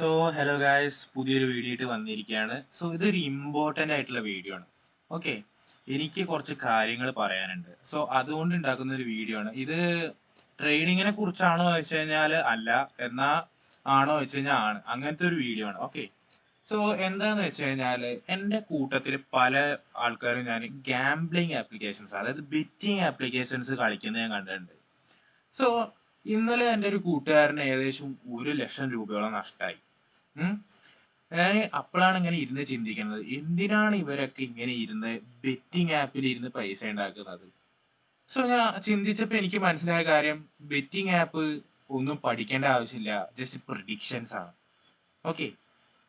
So hello guys പുതിയൊരു video ആയിട്ട് വന്നിരിക്കുകയാണ്. സോ ഇതൊരു ഇമ്പോർട്ടന്റ് ആയിട്ടുള്ള വീഡിയോ ആണ്. ഓക്കെ എനിക്ക് കുറച്ച് കാര്യങ്ങൾ പറയാനുണ്ട്. സോ അതുകൊണ്ട് ഉണ്ടാക്കുന്ന ഒരു വീഡിയോ ആണ്. ഇത് ട്രെയിനിങ്ങിനെ കുറിച്ചാണോ വെച്ച് കഴിഞ്ഞാൽ അല്ല. എന്നാ ആണോ വെച്ച് കഴിഞ്ഞാൽ ആണ്. അങ്ങനത്തെ ഒരു വീഡിയോ ആണ്. ഓക്കെ സോ എന്താന്ന് വെച്ച് കഴിഞ്ഞാൽ എന്റെ കൂട്ടത്തിൽ പല ആൾക്കാരും ഞാൻ ഗാംബ്ലിംഗ് ആപ്ലിക്കേഷൻസ് അതായത് ബെറ്റിംഗ് ആപ്ലിക്കേഷൻസ് കളിക്കുന്നത് ഞാൻ കണ്ടിട്ടുണ്ട്. സോ ഇന്നലെ എന്റെ ഒരു കൂട്ടുകാരന് ഏകദേശം ഒരു ലക്ഷം രൂപയോളം നഷ്ടമായി ഞാൻ അപ്പോഴാണ് ഇങ്ങനെ ഇരുന്ന് ചിന്തിക്കുന്നത്. എന്തിനാണ് ഇവരൊക്കെ ഇങ്ങനെ ഇരുന്ന് ബെറ്റിംഗ് ആപ്പിൽ ഇരുന്ന് പൈസ ഉണ്ടാക്കുന്നത്? സോ ഞാൻ ചിന്തിച്ചപ്പോൾ എനിക്ക് മനസ്സിലായ കാര്യം ബെറ്റിംഗ് ആപ്പ് ഒന്നും പഠിക്കേണ്ട ആവശ്യമില്ല. ജസ്റ്റ് പ്രിഡിക്ഷൻസ് ആണ്. ഓക്കെ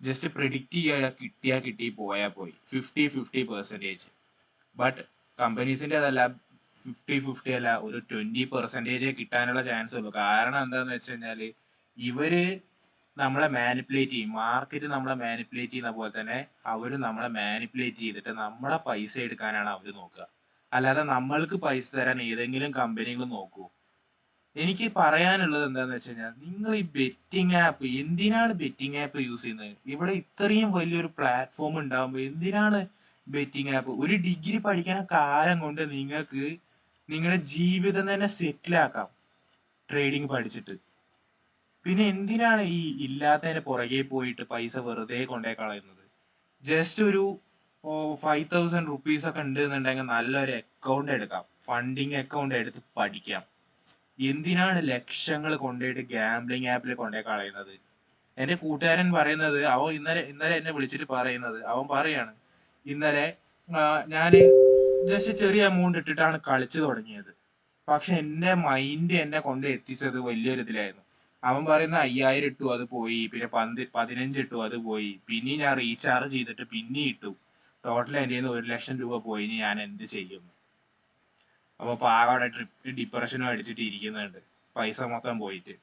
ജസ്റ്റ് പ്രിഡിക്റ്റ് ചെയ്യുക കിട്ടിയാ കിട്ടി പോയാ പോയി. ഫിഫ്റ്റി ഫിഫ്റ്റി പെർസെന്റേജ് ബട്ട് കമ്പനീസിന്റെ അതല്ല ഫിഫ്റ്റി ഫിഫ്റ്റി അല്ല ഒരു ട്വന്റി പെർസെന്റേജ് കിട്ടാനുള്ള ചാൻസ് ഉള്ളൂ. കാരണം എന്താന്ന് വെച്ച് കഴിഞ്ഞാൽ ഇവർ നമ്മളെ മാനിപ്പുലേറ്റ് ചെയ്യും. മാർക്കറ്റ് നമ്മളെ മാനിപ്പുലേറ്റ് ചെയ്യുന്ന പോലെ തന്നെ അവർ നമ്മളെ മാനിപ്പുലേറ്റ് ചെയ്തിട്ട് നമ്മളെ പൈസ എടുക്കാനാണ് അവർ നോക്കുക. അല്ലാതെ നമ്മൾക്ക് പൈസ തരാൻ ഏതെങ്കിലും കമ്പനികൾ നോക്കൂ. എനിക്ക് പറയാനുള്ളത് എന്താന്ന് വെച്ച് കഴിഞ്ഞാൽ നിങ്ങൾ ഈ ബെറ്റിംഗ് ആപ്പ് എന്തിനാണ് ബെറ്റിംഗ് ആപ്പ് യൂസ് ചെയ്യുന്നത്? ഇവിടെ ഇത്രയും വലിയൊരു പ്ലാറ്റ്ഫോം ഉണ്ടാകുമ്പോൾ എന്തിനാണ് ബെറ്റിംഗ് ആപ്പ് ഒരു ഡിഗ്രി പഠിക്കണ കാലം കൊണ്ട് നിങ്ങൾക്ക് നിങ്ങളുടെ ജീവിതം തന്നെ സെറ്റിലാക്കാം ട്രേഡിംഗ് പഠിച്ചിട്ട്. പിന്നെ എന്തിനാണ് ഈ ഇല്ലാത്തതിന് പുറകെ പോയിട്ട് പൈസ വെറുതെ കൊണ്ടേ കളയുന്നത്? ജസ്റ്റ് ഒരു ഫൈവ് തൗസൻഡ് റുപ്പീസ് ഒക്കെ ഉണ്ട് എന്നുണ്ടെങ്കിൽ നല്ലൊരു അക്കൗണ്ട് എടുക്കാം. ഫണ്ടിങ് അക്കൗണ്ട് എടുത്ത് പഠിക്കാം. എന്തിനാണ് ലക്ഷങ്ങൾ കൊണ്ടുപോയിട്ട് ഗാംബ്ലിംഗ് ആപ്പിൽ കൊണ്ടേ കളയുന്നത്? എന്റെ കൂട്ടുകാരൻ പറയുന്നത് അവൻ ഇന്നലെ ഇന്നലെ എന്നെ വിളിച്ചിട്ട് പറയുന്നത് അവൻ പറയാണ് ഇന്നലെ ഞാൻ ജസ്റ്റ് ചെറിയ എമൗണ്ട് ഇട്ടിട്ടാണ് കളിച്ചു തുടങ്ങിയത്. പക്ഷെ എന്റെ മൈൻഡ് എന്നെ കൊണ്ട് എത്തിച്ചത് വലിയൊരു ഇതിലായിരുന്നു അവൻ പറയുന്ന അയ്യായിരം ഇട്ടു അത് പോയി. പിന്നെ പന്ത് പതിനഞ്ച് ഇട്ടു അത് പോയി. പിന്നെ ഞാൻ റീചാർജ് ചെയ്തിട്ട് പിന്നെ ഇട്ടു. ടോട്ടൽ എന്റെ നിന്ന് ഒരു ലക്ഷം രൂപ പോയി. ഇനി ഞാൻ എന്ത് ചെയ്യും? അപ്പൊ പാകവിടെ ട്രിപ്പ് ഡിപ്രഷനും അടിച്ചിട്ട് ഇരിക്കുന്നുണ്ട്. പൈസ മൊത്തം പോയിട്ട്.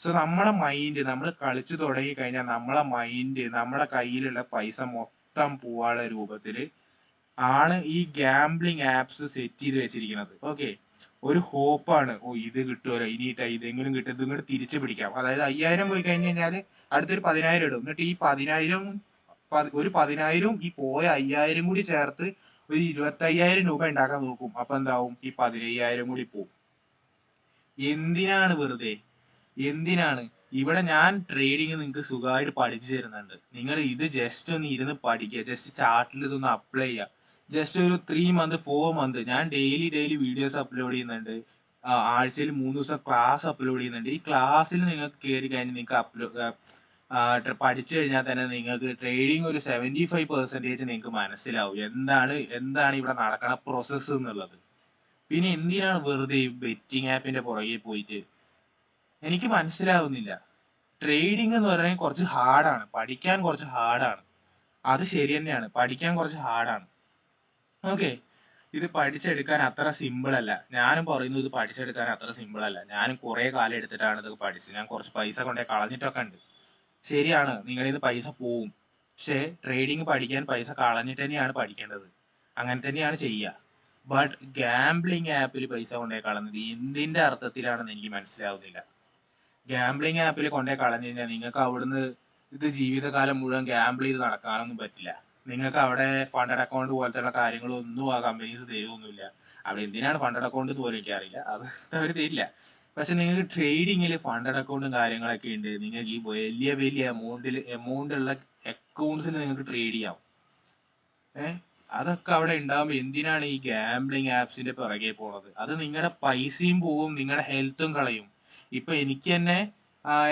സോ നമ്മളെ മൈൻഡ് നമ്മൾ കളിച്ചു തുടങ്ങി കഴിഞ്ഞാൽ നമ്മളെ മൈൻഡ് നമ്മുടെ കയ്യിലുള്ള പൈസ മൊത്തം പോവാനുള്ള രൂപത്തിൽ ആണ് ഈ ഗാംബ്ലിംഗ് ആപ്സ് സെറ്റ് ചെയ്ത് വെച്ചിരിക്കുന്നത്. ഓക്കെ ഒരു ഹോപ്പാണ് ഓ ഇത് കിട്ടുമല്ലോ ഇനിയിട്ട് ഇതെങ്കിലും കിട്ടും. ഇത് തിരിച്ചു പിടിക്കാം. അതായത് അയ്യായിരം പോയി കഴിഞ്ഞ് കഴിഞ്ഞാൽ അടുത്തൊരു പതിനായിരം ഇടും. എന്നിട്ട് ഈ പതിനായിരം ഒരു പതിനായിരം ഈ പോയ അയ്യായിരം കൂടി ചേർത്ത് ഒരു ഇരുപത്തി അയ്യായിരം രൂപ ഉണ്ടാക്കാൻ നോക്കും. അപ്പൊ എന്താവും? ഈ പതിനയ്യായിരം കൂടി പോവും. എന്തിനാണ് വെറുതെ? എന്തിനാണ്? ഇവിടെ ഞാൻ ട്രേഡിങ് നിങ്ങൾക്ക് സുഖമായിട്ട് പഠിപ്പിച്ചു തരുന്നുണ്ട്. നിങ്ങൾ ഇത് ജസ്റ്റ് ഒന്ന് ഇരുന്ന് പഠിക്കുക. ജസ്റ്റ് ചാർട്ടിൽ ഇതൊന്ന് അപ്ലൈ ചെയ്യുക. ജസ്റ്റ് ഒരു ത്രീ മന്ത് ഫോർ മന്ത് ഞാൻ ഡെയിലി ഡെയിലി വീഡിയോസ് അപ്ലോഡ് ചെയ്യുന്നുണ്ട്. ആഴ്ചയിൽ മൂന്ന് ദിവസം ക്ലാസ് അപ്ലോഡ് ചെയ്യുന്നുണ്ട്. ഈ ക്ലാസ്സിൽ നിങ്ങൾക്ക് കയറി കഴിഞ്ഞ് നിങ്ങൾക്ക് അപ്ലോഡ് പഠിച്ചു കഴിഞ്ഞാൽ തന്നെ നിങ്ങൾക്ക് ട്രേഡിംഗ് ഒരു സെവന്റി ഫൈവ് പെർസെന്റേജ് നിങ്ങൾക്ക് മനസ്സിലാവും. എന്താണ് എന്താണ് ഇവിടെ നടക്കുന്ന പ്രോസസ്സ് എന്നുള്ളത്. പിന്നെ എന്തിനാണ് വെറുതെ ഈ ബെറ്റിംഗ് ആപ്പിന്റെ പുറകെ പോയിട്ട്? എനിക്ക് മനസ്സിലാവുന്നില്ല. ട്രേഡിംഗ് എന്ന് പറയുന്നത് കുറച്ച് ഹാർഡാണ് പഠിക്കാൻ കുറച്ച് ഹാർഡാണ് അത് ശരി തന്നെയാണ്. പഠിക്കാൻ കുറച്ച് ഹാർഡാണ് ഓക്കെ. ഇത് പഠിച്ചെടുക്കാൻ അത്ര സിമ്പിൾ അല്ല. ഞാനും പറയുന്നു ഇത് പഠിച്ചെടുക്കാൻ അത്ര സിമ്പിൾ അല്ല. ഞാനും കുറെ കാലം എടുത്തിട്ടാണ് ഇത് പഠിച്ചത്. ഞാൻ കുറച്ച് പൈസ കൊണ്ടേ കളഞ്ഞിട്ടൊക്കെ ഉണ്ട്. ശരിയാണ് നിങ്ങളിൽ നിന്ന് പൈസ പോവും. പക്ഷേ ട്രേഡിങ് പഠിക്കാൻ പൈസ കളഞ്ഞിട്ട് തന്നെയാണ് പഠിക്കേണ്ടത്. അങ്ങനെ തന്നെയാണ് ചെയ്യുക. ബട്ട് ഗാംബ്ലിംഗ് ആപ്പിൽ പൈസ കൊണ്ടേ കളഞ്ഞത് എന്തിന്റെ അർത്ഥത്തിലാണെന്ന് എനിക്ക് മനസ്സിലാവുന്നില്ല. ഗാംബ്ലിംഗ് ആപ്പിൽ കൊണ്ടേ കളഞ്ഞു കഴിഞ്ഞാൽ നിങ്ങൾക്ക് അവിടുന്ന് ഇത് ജീവിതകാലം മുഴുവൻ ഗാംബിൾ ചെയ്ത് നടക്കാനൊന്നും പറ്റില്ല. നിങ്ങൾക്ക് അവിടെ ഫണ്ടഡ് അക്കൗണ്ട് പോലത്തെ കാര്യങ്ങളൊന്നും ആ കമ്പനീസ് തരുമൊന്നുമില്ല അവിടെ എന്തിനാണ് ഫണ്ടഡ് അക്കൗണ്ട് പോലും എനിക്കറിയില്ല. അത് അവർ തരില്ല. പക്ഷെ നിങ്ങൾക്ക് ട്രേഡിങ്ങിൽ ഫണ്ടഡ് അക്കൗണ്ടും കാര്യങ്ങളൊക്കെ ഉണ്ട്. നിങ്ങൾക്ക് ഈ വലിയ വലിയ എമൗണ്ടിൽ എമൗണ്ട് ഉള്ള അക്കൗണ്ട്സിൽ നിങ്ങൾക്ക് ട്രേഡ് ചെയ്യാം. ഏഹ് അതൊക്കെ അവിടെ ഉണ്ടാകുമ്പോൾ എന്തിനാണ് ഈ ഗാംബ്ലിംഗ് ആപ്സിന്റെ പിറകെ പോണത്? അത് നിങ്ങളുടെ പൈസയും പോവും നിങ്ങളുടെ ഹെൽത്തും കളയും. ഇപ്പൊ എനിക്ക് തന്നെ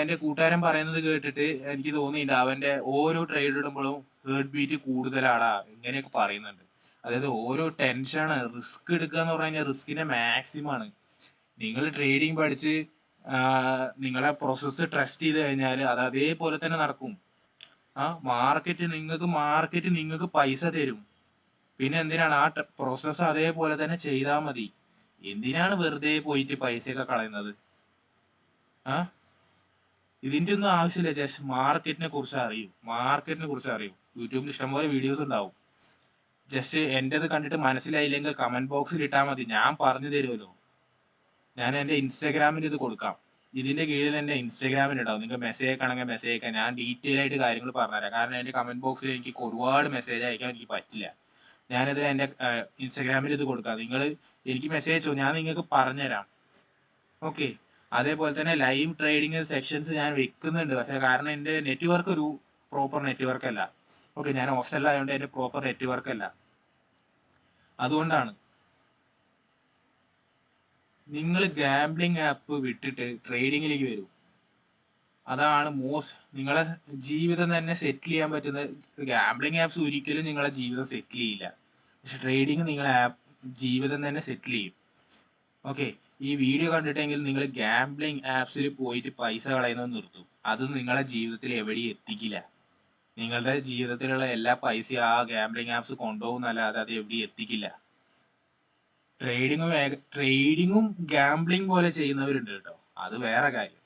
എന്റെ കൂട്ടുകാരൻ പറയുന്നത് കേട്ടിട്ട് എനിക്ക് തോന്നിയില്ല അവന്റെ ഓരോ ട്രേഡ് ഇടുമ്പോഴും ഹേർട്ട് ബീറ്റ് കൂടുതലാടാ ഇങ്ങനെയൊക്കെ പറയുന്നുണ്ട്. അതായത് ഓരോ ടെൻഷനാണ് റിസ്ക് എടുക്കുക എന്ന് പറഞ്ഞു കഴിഞ്ഞാൽ റിസ്കിന്റെ മാക്സിമം ആണ്. നിങ്ങൾ ട്രേഡിങ് പഠിച്ച് നിങ്ങളെ പ്രോസസ്സ് ട്രസ്റ്റ് ചെയ്ത് കഴിഞ്ഞാൽ അത് അതേപോലെ തന്നെ നടക്കും. ആ മാർക്കറ്റ് നിങ്ങൾക്ക് മാർക്കറ്റ് നിങ്ങൾക്ക് പൈസ തരും. പിന്നെ എന്തിനാണ് ആ പ്രോസസ്സ് അതേപോലെ തന്നെ ചെയ്താൽ മതി? എന്തിനാണ് വെറുതെ പോയിട്ട് പൈസയൊക്കെ കളയുന്നത്? ആ? ഇതിന്റെ ഒന്നും ആവശ്യമില്ല ജസ്റ്റ് മാർക്കറ്റിനെ കുറിച്ച് അറിയും. മാർക്കറ്റിനെ കുറിച്ച് അറിയും. യൂട്യൂബിൽ ഇഷ്ടംപോലെ വീഡിയോസ് ഉണ്ടാവും. ജസ്റ്റ് എന്റെത് കണ്ടിട്ട് മനസ്സിലായില്ലെങ്കിൽ കമന്റ് ബോക്സിൽ ഇട്ടാൽ മതി. ഞാൻ പറഞ്ഞു തരുമല്ലോ. ഞാൻ എന്റെ ഇൻസ്റ്റാഗ്രാമിൽ ഇത് കൊടുക്കാം. ഇതിന്റെ കീഴിൽ എന്റെ ഇൻസ്റ്റാഗ്രാമിൽ ഉണ്ടാവും നിങ്ങൾക്ക് മെസ്സേജ് അയക്കണമെങ്കിൽ മെസ്സേജ് അയക്കാം. ഞാൻ ഡീറ്റെയിൽ ആയിട്ട് കാര്യങ്ങൾ പറഞ്ഞുതരാം. കാരണം എന്റെ കമന്റ് ബോക്സിൽ എനിക്ക് ഒരുപാട് മെസ്സേജ് അയക്കാൻ എനിക്ക് പറ്റില്ല. ഞാനിത് എന്റെ ഇൻസ്റ്റാഗ്രാമിൽ ഇത് കൊടുക്കാം. നിങ്ങൾ എനിക്ക് മെസ്സേജ് അയച്ചോ? ഞാൻ നിങ്ങൾക്ക് പറഞ്ഞുതരാം. ഓക്കെ അതേപോലെ തന്നെ ലൈവ് ട്രേഡിംഗ് സെക്ഷൻസ് ഞാൻ വെക്കുന്നുണ്ട്. പക്ഷേ കാരണം എന്റെ നെറ്റ്വർക്ക് ഒരു പ്രോപ്പർ നെറ്റ്വർക്ക് അല്ല. ഓക്കെ ഞാൻ ഹോസ്റ്റലിലായതുകൊണ്ട് എന്റെ പ്രോപ്പർ നെറ്റ്വർക്ക് അല്ല. അതുകൊണ്ടാണ് നിങ്ങൾ ഗാംബ്ലിംഗ് ആപ്പ് വിട്ടിട്ട് ട്രേഡിങ്ങിലേക്ക് വരൂ. അതാണ് മോസ്റ്റ് നിങ്ങളെ ജീവിതം തന്നെ സെറ്റിൽ ചെയ്യാൻ പറ്റുന്ന ഗാംബ്ലിംഗ് ആപ്സ് ഒരിക്കലും നിങ്ങളെ ജീവിതം സെറ്റിൽ ചെയ്യില്ല. പക്ഷെ ട്രേഡിങ് നിങ്ങളെ ആപ്പ് ജീവിതം തന്നെ സെറ്റിൽ ചെയ്യും. ഓക്കെ ഈ വീഡിയോ കണ്ടിട്ടെങ്കിൽ നിങ്ങൾ ഗാംബ്ലിംഗ് ആപ്സിൽ പോയിട്ട് പൈസ കളയുന്നത് നിർത്തും. അത് നിങ്ങളെ ജീവിതത്തിൽ എവിടെയും എത്തിക്കില്ല. നിങ്ങളുടെ ജീവിതത്തിലുള്ള എല്ലാ പൈസയും ആ ഗാംബ്ലിംഗ് ആപ്സ് കൊണ്ടുപോകുന്നല്ലാതെ അത് എവിടെയും എത്തിക്കില്ല. ട്രേഡിങ്ങും ട്രേഡിങ്ങും ഗാംബ്ലിംഗ് പോലെ ചെയ്യുന്നവരുണ്ട് കേട്ടോ. അത് വേറെ കാര്യം.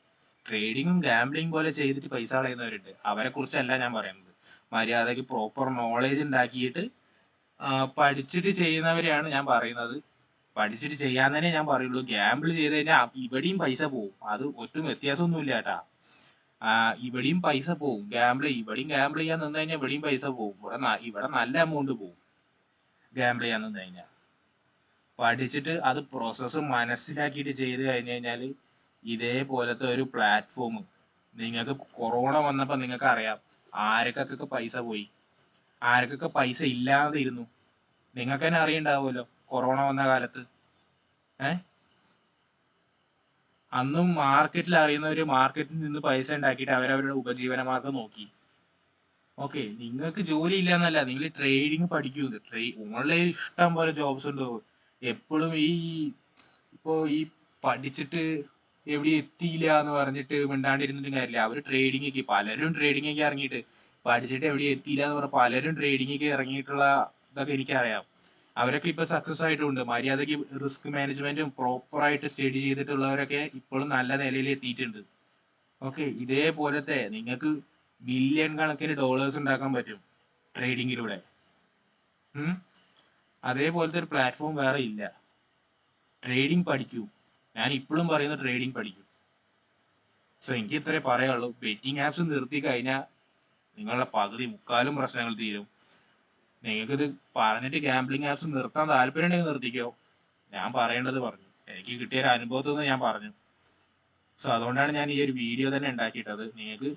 ട്രേഡിങ്ങും ഗാംബ്ലിംഗ് പോലെ ചെയ്തിട്ട് പൈസ കളയുന്നവരുണ്ട്. അവരെ കുറിച്ചല്ല ഞാൻ പറയുന്നത്. മര്യാദയ്ക്ക് പ്രോപ്പർ നോളേജ് ഉണ്ടാക്കിയിട്ട് പഠിച്ചിട്ട് ചെയ്യുന്നവരെയാണ് ഞാൻ പറയുന്നത്. പഠിച്ചിട്ട് ചെയ്യാൻ തന്നെ ഞാൻ പറയുള്ളൂ. ഗാംബിൾ ചെയ്ത് കഴിഞ്ഞാൽ ഇവിടെയും പൈസ പോവും. അത് ഒട്ടും വ്യത്യാസമൊന്നുമില്ല കേട്ടാ ഇവിടെയും പൈസ പോവും. ഗാംബിൾ ഇവിടെയും ഗാംബിൾ ചെയ്യാൻ നിന്ന് കഴിഞ്ഞാൽ ഇവിടെയും പൈസ പോവും. ഇവിടെ ഇവിടെ നല്ല എമൗണ്ട് പോവും ഗാംബിൾ ചെയ്യാൻ നിന്ന് കഴിഞ്ഞാൽ പഠിച്ചിട്ട് അത് പ്രോസസ്സ് മനസ്സിലാക്കിയിട്ട് ചെയ്ത് കഴിഞ്ഞ് കഴിഞ്ഞാൽ ഇതേപോലത്തെ ഒരു പ്ലാറ്റ്ഫോം നിങ്ങൾക്ക് കൊറോണ വന്നപ്പോൾ നിങ്ങൾക്ക് അറിയാം ആരൊക്കെ പൈസ പോയി. ആരൊക്കെ പൈസ ഇല്ലാതെ ഇരുന്നു നിങ്ങൾക്ക് തന്നെ അറിയണ്ടാവുമല്ലോ. കൊറോണ വന്ന കാലത്ത്. ഏ? അന്നും മാർക്കറ്റിൽ അറിയുന്നവര് മാർക്കറ്റിൽ നിന്ന് പൈസ ഉണ്ടാക്കിയിട്ട് അവരവരുടെ ഉപജീവന മാർഗം നോക്കി. ഓക്കെ നിങ്ങൾക്ക് ജോലി ഇല്ല എന്നല്ല നിങ്ങൾ ട്രേഡിങ് പഠിക്കൂ ട്രേ ഓൺലൈൻ ഇഷ്ടം പോലെ ജോബ്സ് ഉണ്ടോ? എപ്പോഴും ഈ ഇപ്പോ ഈ പഠിച്ചിട്ട് എവിടെ എത്തിയില്ല എന്ന് പറഞ്ഞിട്ട് മിണ്ടാണ്ടിരുന്നിട്ടും കാര്യമില്ല. അവർ ട്രേഡിംഗ് ഒക്കെ പലരും ട്രേഡിംഗ് ഒക്കെ ഇറങ്ങിയിട്ട് പഠിച്ചിട്ട് എവിടെ എത്തിയില്ല എന്ന് പറഞ്ഞ പലരും ട്രേഡിംഗ് ഒക്കെ ഇറങ്ങിയിട്ടുള്ള ഇതൊക്കെ എനിക്കറിയാം. അവരൊക്കെ ഇപ്പൊ സക്സസ് ആയിട്ടുണ്ട്. മര്യാദയ്ക്ക് റിസ്ക് മാനേജ്മെന്റും പ്രോപ്പർ ആയിട്ട് സ്റ്റഡി ചെയ്തിട്ടുള്ളവരൊക്കെ ഇപ്പോഴും നല്ല നിലയിൽ എത്തിയിട്ടുണ്ട്. ഓക്കെ ഇതേപോലത്തെ നിങ്ങൾക്ക് ബില്യൺ കണക്കിന് ഡോളേഴ്സ് ഉണ്ടാക്കാൻ പറ്റും ട്രേഡിങ്ങിലൂടെ അതേപോലത്തെ ഒരു പ്ലാറ്റ്ഫോം വേറെ ഇല്ല. ട്രേഡിംഗ് പഠിക്കൂ. ഞാൻ ഇപ്പോഴും പറയുന്നത് ട്രേഡിംഗ് പഠിക്കൂ. സോ എനിക്ക് ഇത്രേ പറയാനുള്ളൂ. ബെറ്റിംഗ് ആപ്സ് നിർത്തി കഴിഞ്ഞാൽ നിങ്ങളുടെ പകുതി മുക്കാലും പ്രശ്നങ്ങൾ തീരും. നിങ്ങൾക്കിത് പറഞ്ഞിട്ട് ഗാംബ്ലിംഗ് ആപ്സ് നിർത്താൻ താല്പര്യം ഉണ്ടെങ്കിൽ നിർത്തിക്കോ. ഞാൻ പറയേണ്ടത് പറഞ്ഞു. എനിക്ക് കിട്ടിയ ഒരു അനുഭവത്തിൽ നിന്ന് ഞാൻ പറഞ്ഞു. സോ അതുകൊണ്ടാണ് ഞാൻ ഈ ഒരു വീഡിയോ തന്നെ ഉണ്ടാക്കിയിട്ടത്. നിങ്ങൾക്ക്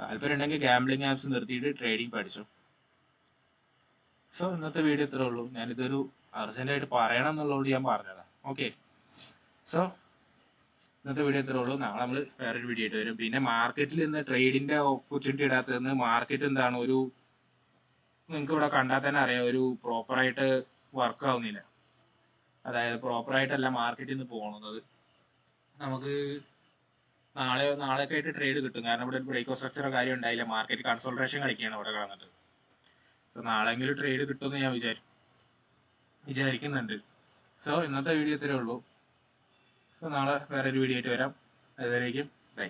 താല്പര്യം ഉണ്ടെങ്കിൽ ഗാംബ്ലിംഗ് ആപ്സ് നിർത്തിയിട്ട് ട്രേഡിംഗ് പഠിച്ചു. സോ ഇന്നത്തെ വീഡിയോ ഇത്രേ ഉള്ളൂ. ഞാനിതൊരു അർജന്റായിട്ട് പറയണം എന്നുള്ളതുകൊണ്ട് ഞാൻ പറഞ്ഞതാണ് ഓക്കെ സോ ഇന്നത്തെ വീഡിയോ ഇത്രേ ഉള്ളൂ. നാളെ നമ്മൾ വേറൊരു വീഡിയോ ആയിട്ട് വരും. പിന്നെ മാർക്കറ്റിൽ ഇന്ന് ട്രേഡിന്റെ ഓപ്പർച്യൂണിറ്റി ഇടാത്തതെന്ന് മാർക്കറ്റ് എന്താണ്? ഒരു നിങ്ങൾക്ക് ഇവിടെ കണ്ടാൽ തന്നെ അറിയാം ഒരു പ്രോപ്പറായിട്ട് വർക്ക് ആവുന്നില്ല. അതായത് പ്രോപ്പറായിട്ടല്ല മാർക്കറ്റിൽ നിന്ന് പോകുന്നത് നമുക്ക് നാളെ നാളെയൊക്കെ ആയിട്ട് ട്രേഡ് കിട്ടും. കാരണം ഇവിടെ ഒരു ബ്രേക്കോ സ്ട്രക്ചറോ കാര്യം ഉണ്ടായില്ല. മാർക്കറ്റ് കൺസൾട്ടേഷൻ കളിക്കുകയാണ് ഇവിടെ കിടന്നിട്ട് സോ നാളെങ്കിലും ട്രേഡ് കിട്ടുമെന്ന് ഞാൻ വിചാരി വിചാരിക്കുന്നുണ്ട്. സോ ഇന്നത്തെ വീഡിയോ ഇത്രേ ഉള്ളൂ. സോ നാളെ വേറൊരു വീഡിയോ ആയിട്ട് വരാം. അതുവരേക്കും ബൈ